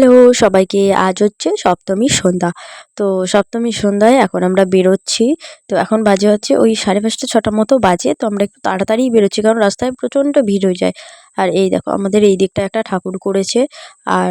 Hello, সবাইকে আজ হচ্ছে সপ্তমী সন্ধ্যা। তো সপ্তমী সন্ধ্যায় এখন আমরা বেরোচ্ছি। তো এখন বাজে হচ্ছে ওই সাড়ে পাঁচটা ছটা মতো বাজে। তো আমরা একটু তাড়াতাড়ি বেরোচ্ছি কারণ রাস্তায় প্রচণ্ড ভিড় হয়ে যায়। আর এই দেখো, আমাদের এই দিকটা একটা ঠাকুর করেছে। আর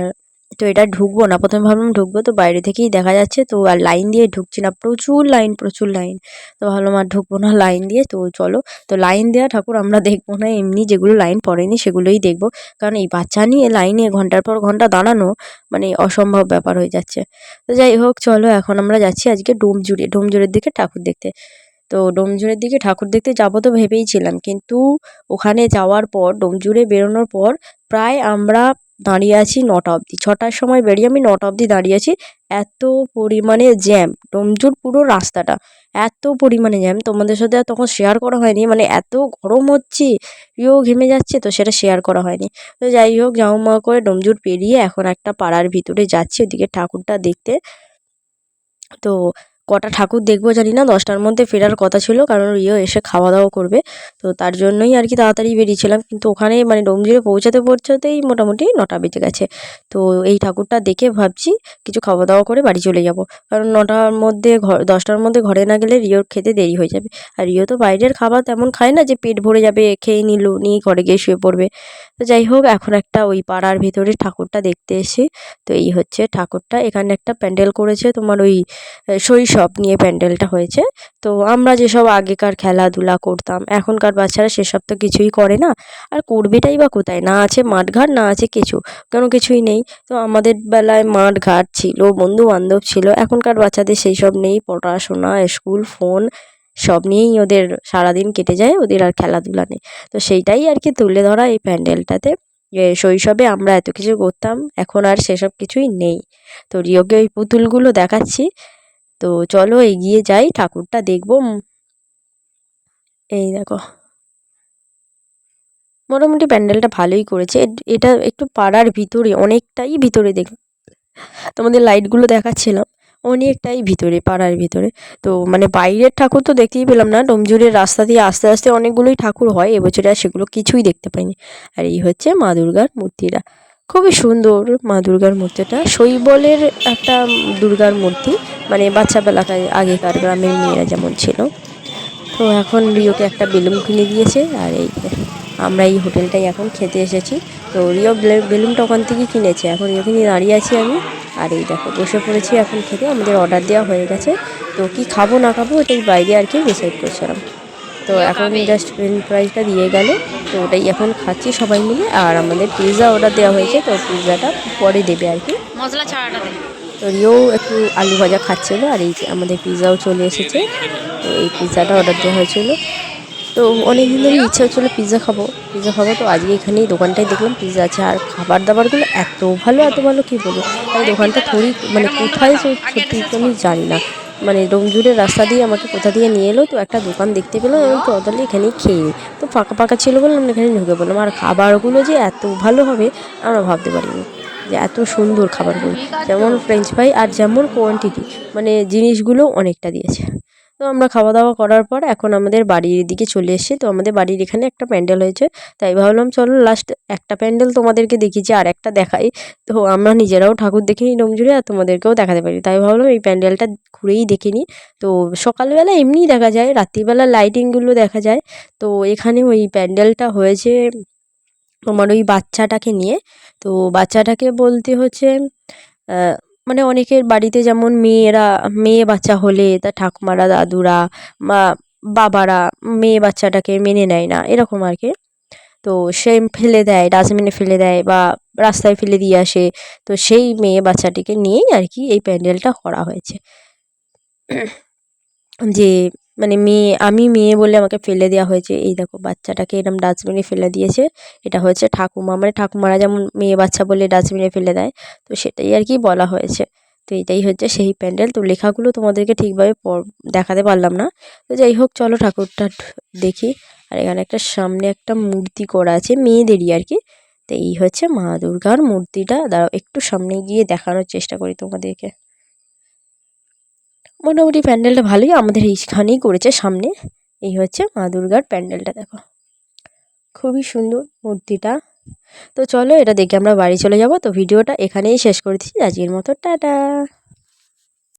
তো এটা ঢুকবো না। প্রথমে ভাবলাম ঢুকবো, তো বাইরে থেকেই দেখা যাচ্ছে, তো আর লাইন দিয়ে ঢুকছি না। প্রচুর লাইন প্রচুর লাইন। তো ভাবলাম আর ঢুকবো না লাইন দিয়ে, তো চলো। তো লাইন দেওয়া ঠাকুর আমরা দেখব না, এমনি যেগুলো লাইন পড়েনি সেগুলোই দেখব। কারণ এই বাচ্চা নিয়ে লাইনে ঘণ্টার পর ঘণ্টা দাঁড়ানো মানে অসম্ভব ব্যাপার হয়ে যাচ্ছে। তো যাই হোক, চলো এখন আমরা যাচ্ছি আজকে ডোমজুড়ে, ডোমজুড়ের দিকে ঠাকুর দেখতে। তো ডোমজুড়ের দিকে ঠাকুর দেখতে যাব তো ভেবেইছিলাম কিন্তু ওখানে যাওয়ার পর, ডোমজুড়ে বেরোনোর পর, প্রায় আমরা দাঁড়িয়ে আছি নটা অবধি। ছটার সময় বেরিয়ে আমি নটা অবধি দাঁড়িয়ে আছি। এত পরিমাণে জ্যাম ডোমজুর পুরো রাস্তাটা। এত পরিমাণে জ্যাম তোমাদের সাথে আর তখন শেয়ার করা হয়নি। মানে এত গরম হচ্ছে প্রিয় ঘেমে যাচ্ছে, তো সেটা শেয়ার করা হয়নি। তো যাই হোক, যাও মা করে ডোমজুর পেরিয়ে এখন একটা পাড়ার ভিতরে যাচ্ছি। ওদিকে ঠাকুরটা দেখতে। তো কটা ঠাকুর দেখব জানি না, দশটার মধ্যে ফেরার কথা ছিল, কারণ রিও এসে খাওয়া দাওয়া করবে। তো তার জন্যই আর কি তাড়াতাড়ি বেরিয়েছিলাম, কিন্তু ওখানে মানে ডোমজুড়ে পৌঁছাতে পৌঁছাতেই মোটামুটি নটা বেজে গেছে। তো এই ঠাকুরটা দেখে ভাবছি কিছু খাওয়া দাওয়া করে বাড়ি চলে যাব, কারণ নটার মধ্যে ঘর দশটার মধ্যে ঘরে না গেলে রিওর খেতে দেরি হয়ে যাবে। আর রিও তো বাইরের খাবার তেমন খায় না যে পেট ভরে যাবে, খেয়ে নিল, নিয়ে ঘরে গিয়ে শুয়ে পড়বে। তো যাই হোক, এখন একটা ওই পাড়ার ভিতরে ঠাকুরটা দেখতে এসে, তো এই হচ্ছে ঠাকুরটা। এখানে একটা প্যান্ডেল করেছে, তোমার ওই শৈশব নিয়ে প্যান্ডেলটা হয়েছে। তো আমরা যেসব আগেকার খেলাধুলা করতাম, এখনকার বাচ্চারা সেসব তো কিছুই করে না। আর করবেটাই বা কোথায়? না আছে মাঠঘাট, না আছে কিছু, কোনো কিছুই নেই। তো আমাদের বেলায় মাঠঘাট ছিল বন্ধু বান্ধব ছিল, এখনকার বাচ্চাদের সেই সব নেই। পড়াশোনা, স্কুল, ফোন সব নিয়েই ওদের সারাদিন কেটে যায়, ওদের আর খেলাধুলা নেই। তো সেইটাই আর কি তুলে ধরা এই প্যান্ডেলটাতে। যে শৈশবে আমরা এত কিছু করতাম, এখন আর সেসব কিছুই নেই। তো রিওকে ওই পুতুলগুলো দেখাচ্ছি। তো চলো এগিয়ে যাই, ঠাকুরটা দেখব। এই দেখো। মোটামুটি প্যান্ডেলটা ভালোই করেছে। এটা একটু পাড়ার ভিতরে, অনেকটাই ভিতরে দেখ, তোমাদের লাইটগুলো দেখাচ্ছিলাম। অনেকটাই ভিতরে, পাড়ার ভিতরে। তো মানে বাইরের ঠাকুর তো দেখতেই পেলাম না ডোমজুরের রাস্তা দিয়ে আস্তে আস্তে অনেকগুলোই ঠাকুর হয়, এবছরে আর সেগুলো কিছুই দেখতে পাইনি। আর এই হচ্ছে মা দুর্গার মূর্তিটা। খুবই সুন্দর মা দুর্গার মূর্তিটা। শৈবলের একটা দুর্গার মূর্তি মানে বাচ্চাবেলাকার আগেকার গ্রামের মেয়েরা যেমন ছিল। তো এখন রিওকে একটা বেলুন কিনে দিয়েছে, আর এই আমরা এই হোটেলটাই এখন খেতে এসেছি। তো রিও বেলুনটা ওখান থেকে কিনেছে। এখন এখানে দাঁড়িয়ে আছি আমি। আর এই দেখো বসে পড়েছি এখন খেতে আমাদের অর্ডার দেওয়া হয়ে গেছে। তো কি খাব না খাব ওটাই বাইরে আর কি ডিসাইড করছিলাম। তো এখন জাস্ট ফ্রেঞ্চ ফ্রাইজটা দিয়ে গেল তো ওটাই এখন খাচ্ছি সবাই মিলে। আর আমাদের পিৎজা অর্ডার দেওয়া হয়েছে তো পিৎজাটা পরে দেবে আর কি। মশলা ছাড়াটা তো রিও একটু আলু ভাজা খাচ্ছিলো আর এই যে আমাদের পিৎজাও চলে এসেছে। তো এই পিৎজাটা অর্ডার দেওয়া হয়েছিল। তো অনেক দিন ধরেই ইচ্ছা হচ্ছিল পিৎজা খাব। পিৎজা খাব তো আজকে এখানেই দোকানটায় দেখলাম পিৎজা আছে। আর খাবার দাবারগুলো এত ভালো এত ভালো কী বলব? আর দোকানটা থোড়ি মানে কোথায় সত্যি আমি জানি না। মানে ডোমজুড়ের রাস্তা দিয়ে আমাকে কোথা দিয়ে নিয়ে এলো তো একটা দোকান দেখতে পেলাম তো তাহলে এখানেই খেয়ে তো ফাঁকা ফাঁকা ছিল বলে আমরা এখানে ঢুকে পড়লাম। আর খাবারগুলো যে এত ভালো হবে, আমরা ভাবতে পারিনি যে এত সুন্দর খাবারগুলো। যেমন ফ্রেঞ্চ ফ্রাই আর যেমন কোয়ান্টিটি মানে জিনিসগুলো অনেকটা দিয়েছে। তো আমরা খাওয়া দাওয়া করার পর এখন আমাদের বাড়ির দিকে চলে এসেছি। তো আমাদের বাড়ির এখানে একটা প্যান্ডেল হয়েছে। তাই ভাবলাম, চলো লাস্ট একটা প্যান্ডেল তোমাদেরকে দেখিয়েছি আর একটা দেখাই। তো আমরা নিজেরাও ঠাকুর দেখিনি ডোমজুড়ে আর তোমাদেরকেও দেখাতে পারি। তাই ভাবলাম এই প্যান্ডেলটা ঘুরেই দেখে নিই। তো সকালবেলা এমনিই দেখা যায়, রাত্রিবেলা লাইটিংগুলো দেখা যায়। তো এখানে ওই প্যান্ডেলটা হয়েছে তোমার ওই বাচ্চাটাকে নিয়ে। তো বাচ্চাটাকে বলতে হচ্ছে মানে অনেকের বাড়িতে যেমন মেয়েরা, মেয়ে বাচ্চা হলে তা ঠাকুমারা, দাদুরা বা বাবারা মেয়ে বাচ্চাটাকে মেনে নেয় না, এরকম আর কি। তো সে ফেলে দেয়, ডাস্টবিনে ফেলে দেয় বা রাস্তায় ফেলে দিয়ে আসে, তো সেই মেয়ে বাচ্চাটিকে নিয়েই আর কি এই প্যান্ডেলটা করা হয়েছে। যে মানে মেয়ে, আমি মেয়ে বলে আমাকে ফেলে দেওয়া হয়েছে। এই দেখো, বাচ্চাটাকে এরম ডাস্টবিনে ফেলে দিয়েছে। এটা হচ্ছে ঠাকুমা। মানে ঠাকুমারা যেমন মেয়ে বাচ্চা বলে ডাস্টবিনে ফেলে দেয়, তো সেটাই আর কি বলা হয়েছে। তো এটাই হচ্ছে সেই প্যান্ডেল। তো লেখাগুলো তোমাদেরকে ঠিকভাবে দেখাতে পারলাম না। তো যাই হোক, চলো ঠাকুরটা দেখি। আর এখানে একটা সামনে একটা মূর্তি করা আছে, মেয়েদেরই আর কি। তো এই হচ্ছে মা দুর্গার মূর্তিটা। দাঁড়াও, একটু সামনে গিয়ে দেখানোর চেষ্টা করি তোমাদেরকে। মোটামুটি প্যান্ডেলটা ভালোই আমাদের এইখানেই করেছে, সামনে। এই হচ্ছে মা দুর্গার প্যান্ডেলটা, দেখো। খুবই সুন্দর মূর্তিটা। তো চলো এটা দেখে আমরা বাড়ি চলে যাব। তো ভিডিওটা এখানেই শেষ করে দিচ্ছি। আজকের মতো, টাটা!